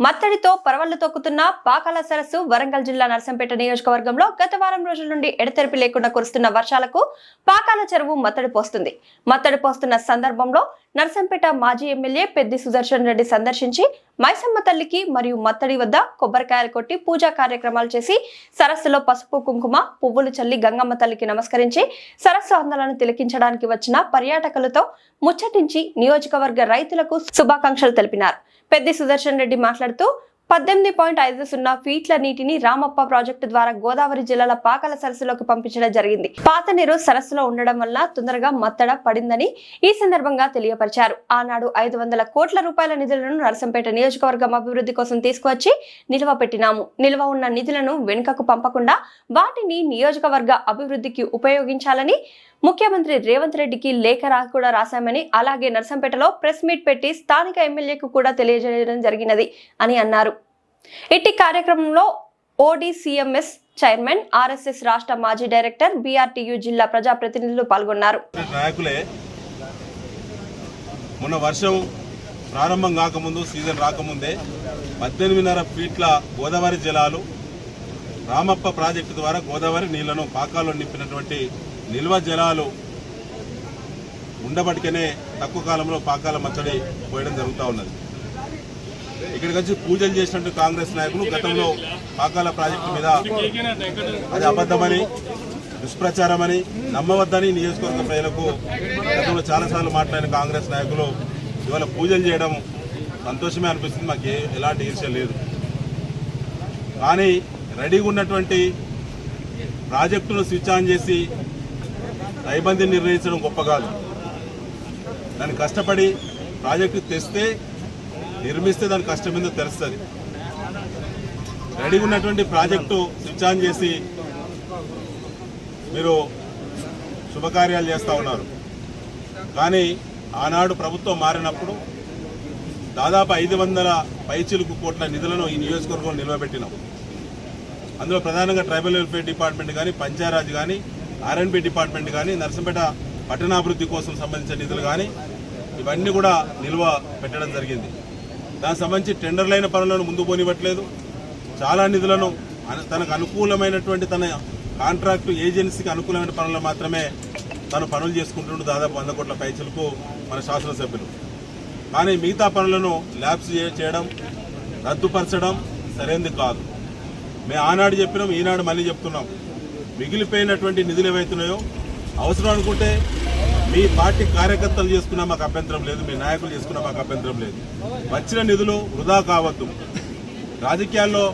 మత్తడితో పరవళ్ళు తొక్కుతున్న పాకాల సరస్సు వరంగల్ జిల్లా నర్సంపేట నియోజకవర్గంలో గత వారం రోజుల నుండి ఎడతెరిపి లేకుండా కురుస్తున్న వర్షాలకు పాకాల చెరువు మత్తడి పోస్తుంది. మత్తడి పోస్తున్న సందర్భంలో నర్సంపేట మాజీ ఎమ్మెల్యే పెద్ది సుదర్శన్ రెడ్డి సందర్శించి మైసమ్మ తల్లికి మరియు మత్తడి వద్ద కొబ్బరికాయలు కొట్టి పూజా కార్యక్రమాలు చేసి సరస్సులో పసుపు కుంకుమ పువ్వులు చల్లి గంగమ్మ తల్లికి నమస్కరించి సరస్సు అందాలను తిలకించడానికి వచ్చిన పర్యాటకులతో ముచ్చటించి నియోజకవర్గ రైతులకు శుభాకాంక్షలు తెలిపినారు. పెద్ది సుదర్శన్ రెడ్డి మాట్లాడుతూ పద్దెనిమిది పాయింట్ ఐదు సున్నా ఫీట్ల నీటిని రామప్ప ప్రాజెక్టు ద్వారా గోదావరి జిల్లాల పాకల సరస్సులోకి పంపించడం జరిగింది. పాత నీరు సరస్సులో ఉండడం వల్ల తొందరగా మత్తడ పడిందని ఈ సందర్భంగా తెలియపరిచారు. ఆనాడు ఐదు వందల కోట్ల రూపాయల నిధులను నరసంపేట నియోజకవర్గం అభివృద్ధి కోసం తీసుకువచ్చి నిల్వ పెట్టినాము. నిల్వ ఉన్న నిధులను వెనుకకు పంపకుండా వాటిని నియోజకవర్గ అభివృద్ధికి ఉపయోగించాలని ముఖ్యమంత్రి రేవంత్ రెడ్డికి లేఖ రా కూడా రాశామని అలాగే నర్సంపేటలో ప్రెస్ మీట్ పెట్టి స్థానిక ఎమ్మెల్యేకు కూడా తెలియజేయడం జరిగినది అని అన్నారు. ఇట్టి కార్యక్రమంలో ఓడిసిఎంఎస్ చైర్మన్ ఆర్ఎస్ఎస్ రాష్ట్ర మాజీ డైరెక్టర్ బీఆర్టీయూ జిల్లా ప్రజాప్రతినిధులు పాల్గొన్నారు. మొన్న వర్షం ప్రారంభం కాకముందు సీజన్ రాకముందే పద్దెనిమిదిన్నర ఫీట్ల గోదావరి జలాలు రామప్ప ప్రాజెక్టు ద్వారా గోదావరి నీళ్ళను పాకాలో నింపినటువంటి నిల్వ జలాలు ఉండబట్టికనే తక్కువ కాలంలో పాకాల మచ్చడి పోయడం జరుగుతూ ఉన్నది. ఇక్కడికి వచ్చి పూజలు చేసినట్టు కాంగ్రెస్ నాయకులు గతంలో పాకాల ప్రాజెక్టు మీద అది అబద్ధమని దుష్ప్రచారమని నమ్మవద్దని నియోజకవర్గ ప్రజలకు గతంలో చాలాసార్లు మాట్లాడిన కాంగ్రెస్ నాయకులు ఇవాళ పూజలు చేయడం సంతోషమే అనిపిస్తుంది. మాకు ఎలాంటి ఈర్ష్య లేదు. కానీ రెడీగా ఉన్నటువంటి ప్రాజెక్టును స్విచ్ ఆన్ చేసి టైబందీని నిర్ణయించడం గొప్ప కాదు. దాన్ని కష్టపడి ప్రాజెక్టు తెస్తే నిర్మిస్తే దాని కష్టం మీద తెలుస్తుంది. రెడీగా ఉన్నటువంటి ప్రాజెక్టు స్విచ్ ఆన్ చేసి మీరు శుభకార్యాలు చేస్తూ ఉన్నారు. కానీ ఆనాడు ప్రభుత్వం మారినప్పుడు దాదాపు ఐదు వందల పైచిలుకు కోట్ల నిధులను ఈ నియోజకవర్గంలో నిలవబెట్టినాం. అందులో ప్రధానంగా ట్రైబల్ వెల్ఫేర్ డిపార్ట్మెంట్ కానీ పంచాయరాజ్ కానీ ఆర్ఎన్బి డిపార్ట్మెంట్ కానీ నర్సంపేట పట్టణాభివృద్ధి కోసం సంబంధించిన నిధులు కానీ ఇవన్నీ కూడా నిల్వ పెట్టడం జరిగింది. దానికి సంబంధించి టెండర్లైన పనులను ముందు పోనివ్వట్లేదు. చాలా నిధులను తనకు అనుకూలమైనటువంటి తన కాంట్రాక్టు ఏజెన్సీకి అనుకూలమైన పనులు మాత్రమే తను పనులు చేసుకుంటుండు దాదాపు వంద కోట్ల పైసలకు మన శాసనసభ్యులు. కానీ మిగతా పనులను ల్యాబ్స్ చేయడం రద్దుపరచడం సరైనది కాదు. మేము ఆనాడు చెప్పినాం ఈనాడు మళ్ళీ చెప్తున్నాం. మిగిలిపోయినటువంటి నిధులు ఏవైతున్నాయో అవసరం అనుకుంటే మీ పార్టీ కార్యకర్తలు చేసుకున్నా మాకు అభ్యంతరం లేదు మీ నాయకులు చేసుకున్నా మాకు అభ్యంతరం లేదు. వచ్చిన నిధులు వృధా కావద్దు. రాజకీయాల్లో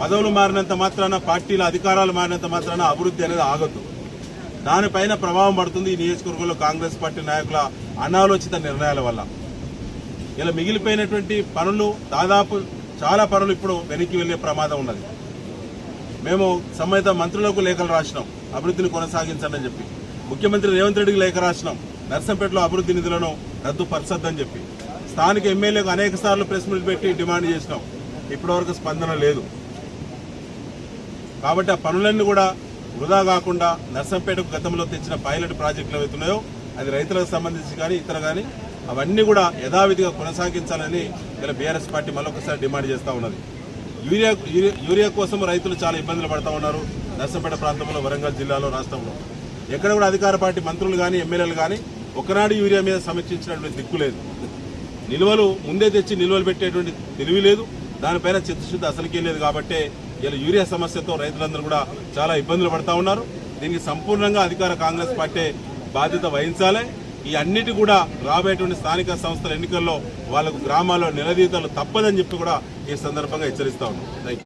పదవులు మారినంత మాత్రాన పార్టీల అధికారాలు మారినంత మాత్రాన అభివృద్ధి అనేది ఆగద్దు. దానిపైన ప్రభావం పడుతుంది ఈ నియోజకవర్గంలో కాంగ్రెస్ పార్టీ నాయకుల అనాలోచిత నిర్ణయాల వల్ల. ఇలా మిగిలిపోయినటువంటి పనులు దాదాపు చాలా పనులు ఇప్పుడు వెనక్కి వెళ్ళే ప్రమాదం ఉన్నది. మేము సంబంధిత మంత్రులకు లేఖలు రాసినాం. అభివృద్ధిని కొనసాగించండి చెప్పి. ముఖ్యమంత్రి రేవంత్ రెడ్డికి లేఖ రాసినాం. నర్సంపేటలో అభివృద్ధి నిధులను రద్దుపరచొద్దని చెప్పి. స్థానిక ఎమ్మెల్యేకు అనేక సార్లు ప్రెస్ మీట్ పెట్టి డిమాండ్ చేసినాం. ఇప్పటివరకు స్పందన లేదు. కాబట్టి ఆ పనులన్నీ కూడా వృధా కాకుండా నర్సంపేటకు గతంలో తెచ్చిన పైలట్ ప్రాజెక్టులు ఏవైతున్నాయో అది రైతులకు సంబంధించి కానీ ఇతర కానీ అవన్నీ కూడా యథావిధిగా కొనసాగించాలని ఇలా బీఆర్ఎస్ పార్టీ మరొకసారి డిమాండ్ చేస్తూ ఉన్నది. యూరియా యూరియా- యూరియా కోసం రైతులు చాలా ఇబ్బందులు పడతా ఉన్నారు. నర్సంపేట ప్రాంతంలో వరంగల్ జిల్లాలో రాష్ట్రంలో. ఎక్కడ కూడా అధికార పార్టీ మంత్రులు కానీ ఎమ్మెల్యేలు కానీ ఒకనాడు యూరియా మీద సమీక్షించినటువంటి దిక్కు లేదు. నిల్వలు ముందే తెచ్చి నిల్వలు పెట్టేటువంటి తెలివి లేదు. దానిపైన చిత్తశుద్ధి అసలుకే లేదు కాబట్టి ఇలా యూరియా సమస్యతో రైతులందరూ కూడా చాలా ఇబ్బందులు పడతా ఉన్నారు. దీనికి సంపూర్ణంగా అధికార కాంగ్రెస్ పార్టీ బాధ్యత వహించాలి. ఈ అన్నిటి కూడా రాబోయేటువంటి స్థానిక సంస్థల ఎన్నికల్లో వాళ్ళకు గ్రామాల్లో నిలదీతలు తప్పదని చెప్పి కూడా ఈ సందర్భంగా హెచ్చరిస్తా ఉన్నాం.